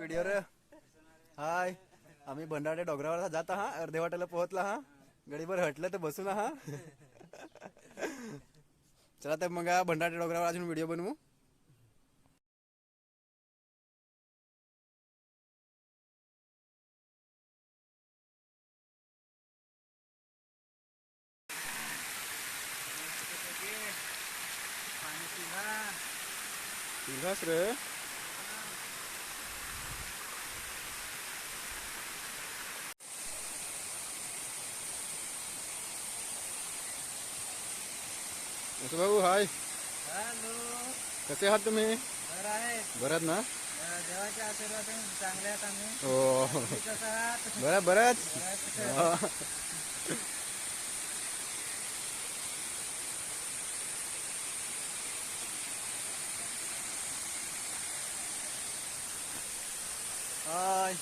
Video रे. हाय आम्ही भंडारे डोंगरावर जात हा अर्धे वाट्याला पोहोचला हा गडीभर हटलं तर बसून हा चला तर मग भंडारे डोंगरावर अजून व्हिडिओ बनवू. तिघाच रे. असं भाऊ हाय हॅलो कसे आहात तुम्ही बरं आहे बरं ना अं, देवाच्या आशीर्वादाने चांगले आहात आम्ही हो तुम्ही कसं आहात बरं बरंच बरं आहे. हाय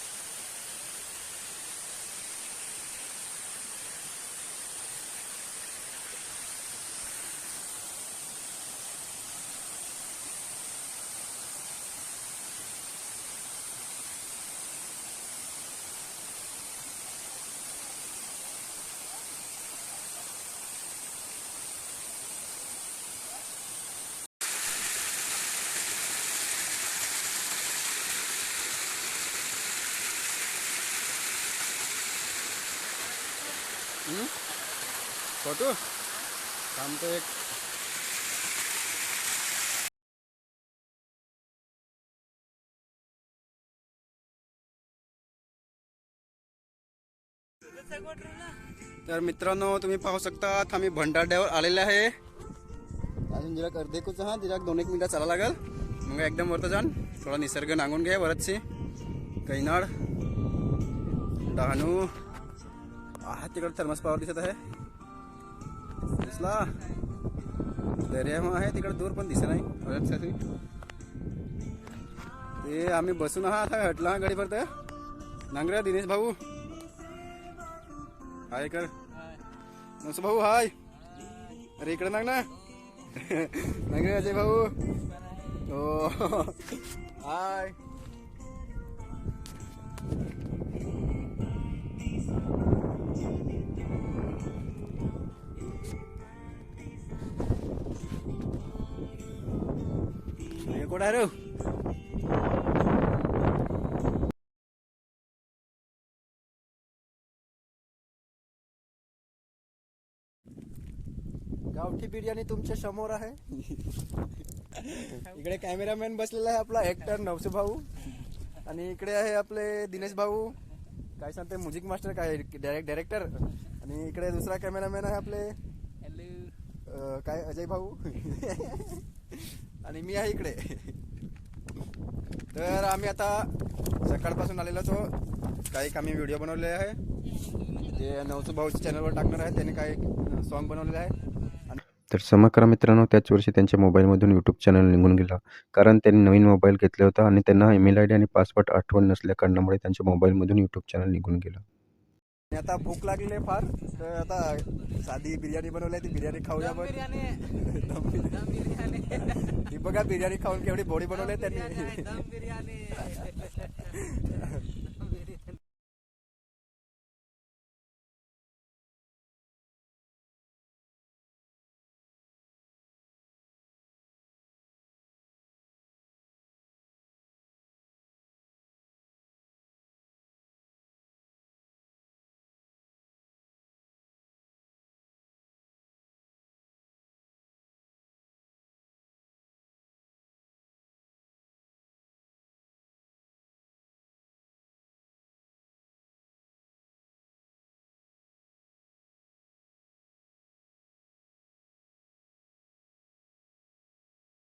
Photo? थांबतो एक तर मित्रांनो तुम्ही पाहू शकता आम्ही भंडारड्यावर आलेले आहे. अजून जरा अर्धेकूच हा? जरा दोन एक मिनिटं चाला लागेल. मग एकदम वरतं जाण थोडा निसर्ग नांगून घ्या बरचशी कैनाड डहाणू. तिकडे थर्मस पावर दिसत आहे. दिसला? दर्या मग आहे तिकडे दूर पण दिसत नाही. ते आम्ही बसून आहात आता हटला गाडी परत नांगऱ्या दिनेश भाऊ. हाय कर. नसू भाऊ हाय. अरे इकडे नांग ना. नांगरे अजय भाऊ. हो हाय. कोण आहे रे गावठी बिर्याणी तुमच्यासमोर आहे. इकडे कॅमेरामॅन बसलेला आहे आपला ऍक्टर नवसू भाऊ. आणि इकडे आहे आपले दिनेश भाऊ. काय सांगते म्युझिक मास्टर काय डायरेक्ट डायरेक्टर आणि इकडे दुसरा कॅमेरामॅन आहे आपले काय अजय भाऊ. आणि मी आहे इकडे. तर आम्ही आता सकाळपासून आलेलो तो काही आम्ही व्हिडिओ बनवले आहे. ते नवसू भाऊच्या चॅनलवर टाकणार आहे त्याने काही सॉन्ग बनवलेलं आहे. आणि तर समकरा मित्रांनो त्याच वर्षी त्यांच्या मोबाईलमधून यूट्यूब चॅनल निघून गेला. कारण त्यांनी नवीन मोबाईल घेतला होता आणि त्यांना ईमेल आय डी आणि पासवर्ड आठवण नसल्या कारणामुळे त्यांच्या मोबाईलमधून यूट्यूब चॅनल निघून गेलं. आता भूक लागली आहे फार तर आता साधी बिर्याणी बनवली ती बिर्याणी खाऊया बिर्याणी. दम बिर्याणी. ती बघा बिर्याणी खाऊन केवढी बॉडी बनवली त्यांनी.